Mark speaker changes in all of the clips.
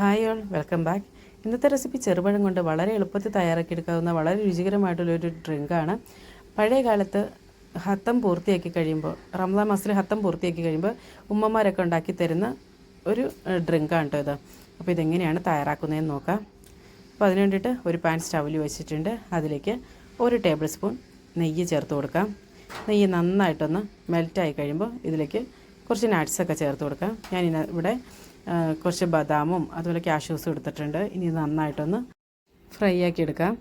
Speaker 1: Hi all welcome back. ഇന്നത്തെ recipe ചെറുപഴം കൊണ്ട് വളരെ എളുപ്പത്തിൽ തയ്യാറാക്കിയെടുക്കാവുന്ന വളരെ രുചികരമായിട്ടുള്ളൊരു ഡ്രിങ്കാണ് പഴയ കാലത്ത് ഹത്തം പൂർത്തിയാക്കി കഴിയുമ്പോൾ റംസാൻ മാസത്തിൽ ഹത്തം പൂർത്തിയാക്കി കഴിയുമ്പോൾ ഉമ്മമാരൊക്കെ ഉണ്ടാക്കി തരുന്ന ഒരു ഡ്രിങ്കാണ് കേട്ടോ ഇത്. അപ്പോൾ ഇതെങ്ങനെയാണ് തയ്യാറാക്കുന്നതെന്ന് നോക്കാം. അപ്പോൾ അതിന് വേണ്ടിയിട്ട് ഒരു പാൻ സ്റ്റൗവിൽ വെച്ചിട്ടുണ്ട്. അതിലേക്ക് ഒരു ടേബിൾ സ്പൂൺ നെയ്യ് ചേർത്ത് കൊടുക്കാം. നെയ്യ് നന്നായിട്ടൊന്ന് മെൽറ്റായി കഴിയുമ്പോൾ ഇതിലേക്ക് കുറച്ച് നട്ട്സൊക്കെ ചേർത്ത് കൊടുക്കാം. ഞാൻ ഇവിടെ കുറച്ച് ബദാമും അതുപോലെ കാഷ്യൂസും എടുത്തിട്ടുണ്ട്. ഇനി നന്നായിട്ടൊന്ന് ഫ്രൈ ആക്കി എടുക്കാം.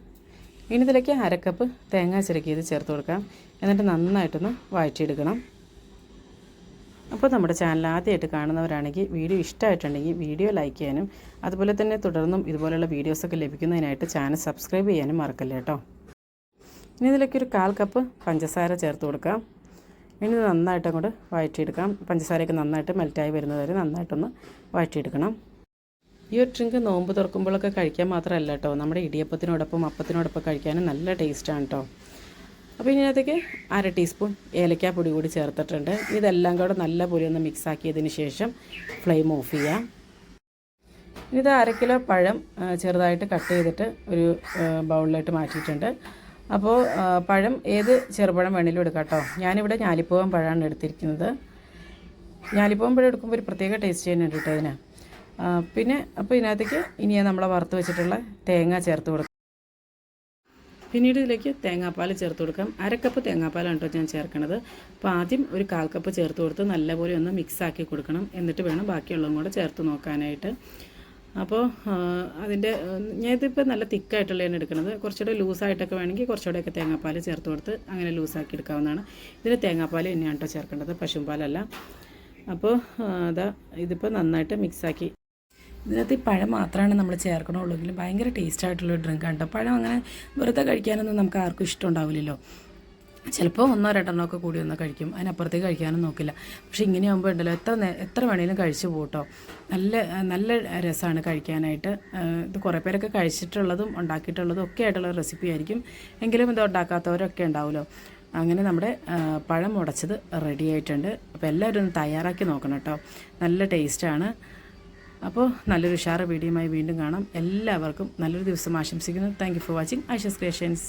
Speaker 1: ഇനി ഇതിലേക്ക് അരക്കപ്പ് തേങ്ങ ചിരക്കിയത് ചേർത്ത് കൊടുക്കാം. എന്നിട്ട് നന്നായിട്ടൊന്ന് വഴറ്റിയെടുക്കണം. അപ്പോൾ നമ്മുടെ ചാനൽ ആദ്യമായിട്ട് കാണുന്നവരാണെങ്കിൽ വീഡിയോ ഇഷ്ടമായിട്ടുണ്ടെങ്കിൽ വീഡിയോ ലൈക്ക് ചെയ്യാനും അതുപോലെ തന്നെ തുടർന്നും ഇതുപോലെയുള്ള വീഡിയോസൊക്കെ ലഭിക്കുന്നതിനായിട്ട് ചാനൽ സബ്സ്ക്രൈബ് ചെയ്യാനും മറക്കല്ലേ കേട്ടോ. ഇനി ഇതിലേക്ക് ഒരു കാൽ കപ്പ് പഞ്ചസാര ചേർത്ത് കൊടുക്കാം. ഇനി നന്നായിട്ട് അങ്ങോട്ട് വഴറ്റിയെടുക്കാം പഞ്ചസാരയൊക്കെ നന്നായിട്ട് മെൽറ്റായി വരുന്നത് വരെ നന്നായിട്ടൊന്ന് വഴറ്റിയെടുക്കണം. ഈ ഒരു ഡ്രിങ്ക് നോമ്പ് തുറക്കുമ്പോഴൊക്കെ കഴിക്കാൻ മാത്രമല്ല കേട്ടോ. നമ്മുടെ ഇടിയപ്പത്തിനോടൊപ്പം അപ്പത്തിനോടൊപ്പം കഴിക്കാനും നല്ല ടേസ്റ്റാണ് കേട്ടോ. അപ്പോൾ ഇതിനകത്തേക്ക് അര ടീസ്പൂൺ ഏലക്കാപ്പൊടി കൂടി ചേർത്തിട്ടുണ്ട്. ഇതെല്ലാം കൂടെ നല്ല പോലെ ഒന്ന് മിക്സ് ആക്കിയതിന് ശേഷം ഫ്ലെയിം ഓഫ് ചെയ്യാം. ഇനി ഇത് അര കിലോ പഴം ചെറുതായിട്ട് കട്ട് ചെയ്തിട്ട് ഒരു ബൗളിലായിട്ട് മാറ്റിയിട്ടുണ്ട്. അപ്പോൾ പഴം ഏത് ചെറുപഴം വേണേലും എടുക്കാം കേട്ടോ. ഞാനിവിടെ ഞാലിപ്പൂവൻ പഴമാണ് എടുത്തിരിക്കുന്നത്. ഞാലിപ്പൂവൻ പഴം എടുക്കുമ്പോൾ ഒരു പ്രത്യേക ടേസ്റ്റ് ചെയ്യുന്നുണ്ട് കേട്ടോ ഇതിന്. ആ, പിന്നെ അപ്പോൾ ഇതിനകത്തേക്ക് ഇനി നമ്മൾ വറുത്ത് വെച്ചിട്ടുള്ള തേങ്ങ ചേർത്ത് കൊടുക്കാം. പിന്നീട് ഇതിലേക്ക് തേങ്ങാപ്പാൽ ചേർത്ത് കൊടുക്കാം. അരക്കപ്പ് തേങ്ങാപ്പാലാണ് കേട്ടോ ഞാൻ ചേർക്കണത്. അപ്പോൾ ആദ്യം ഒരു കാൽ കപ്പ് ചേർത്ത് കൊടുത്ത് നല്ലപോലെ ഒന്ന് മിക്സ് ആക്കി കൊടുക്കണം. എന്നിട്ട് വേണം ബാക്കിയുള്ളതും കൂടെ ചേർത്ത് നോക്കാനായിട്ട്. അപ്പോൾ അതിന്റെ ഞാനിതിപ്പോൾ നല്ല തിക്കായിട്ടുള്ളതാണ് എടുക്കുന്നത്. കുറച്ചുകൂടെ ലൂസായിട്ടൊക്കെ വേണമെങ്കിൽ കുറച്ചുകൂടെയൊക്കെ തേങ്ങാപ്പാൽ ചേർത്ത് കൊടുത്ത് അങ്ങനെ ലൂസാക്കി എടുക്കാവുന്നതാണ്. ഇതിന് തേങ്ങാപ്പാൽ തന്നെയാണ് കേട്ടോ ചേർക്കേണ്ടത് പശുമ്പാലല്ല. അപ്പോൾ അതാ ഇതിപ്പോൾ നന്നായിട്ട് മിക്സാക്കി. ഇതിനകത്ത് ഈ പഴം മാത്രമാണ് നമ്മൾ ചേർക്കണുള്ളൂങ്കിലും ഭയങ്കര ടേസ്റ്റ് ആയിട്ടുള്ള ഡ്രിങ്ക് ആണ് കേട്ടോ പഴം അങ്ങനെ വെറുതെ കഴിക്കാനൊന്നും നമുക്ക് ആർക്കും ഇഷ്ടം ഉണ്ടാവില്ലല്ലോ. ചിലപ്പോൾ ഒന്നോ രണ്ടെണ്ണമൊക്കെ കൂടി ഒന്ന് കഴിക്കും. അതിനപ്പുറത്തേക്ക് കഴിക്കാനും നോക്കില്ല. പക്ഷേ ഇങ്ങനെയാകുമ്പോൾ ഉണ്ടല്ലോ എത്ര എത്ര വേണേലും കഴിച്ചു പോട്ടോ. നല്ല നല്ല രസമാണ് കഴിക്കാനായിട്ട്. ഇത് കുറേ പേരൊക്കെ കഴിച്ചിട്ടുള്ളതും ഉണ്ടാക്കിയിട്ടുള്ളതും ഒക്കെ ആയിട്ടുള്ള റെസിപ്പി ആയിരിക്കും. എങ്കിലും ഇത് ഉണ്ടാക്കാത്തവരൊക്കെ ഉണ്ടാവുമല്ലോ. അങ്ങനെ നമ്മുടെ പഴം ഉടച്ചത് റെഡി ആയിട്ടുണ്ട്. അപ്പോൾ എല്ലാവരും ഒന്ന് തയ്യാറാക്കി നോക്കണം കേട്ടോ. നല്ല ടേസ്റ്റാണ് അപ്പോൾ നല്ലൊരു ഉഷാറ് വീഡിയോയുമായി വീണ്ടും കാണാം. എല്ലാവർക്കും നല്ലൊരു ദിവസം ആശംസിക്കുന്നു. Thank you for watching Aisha's creations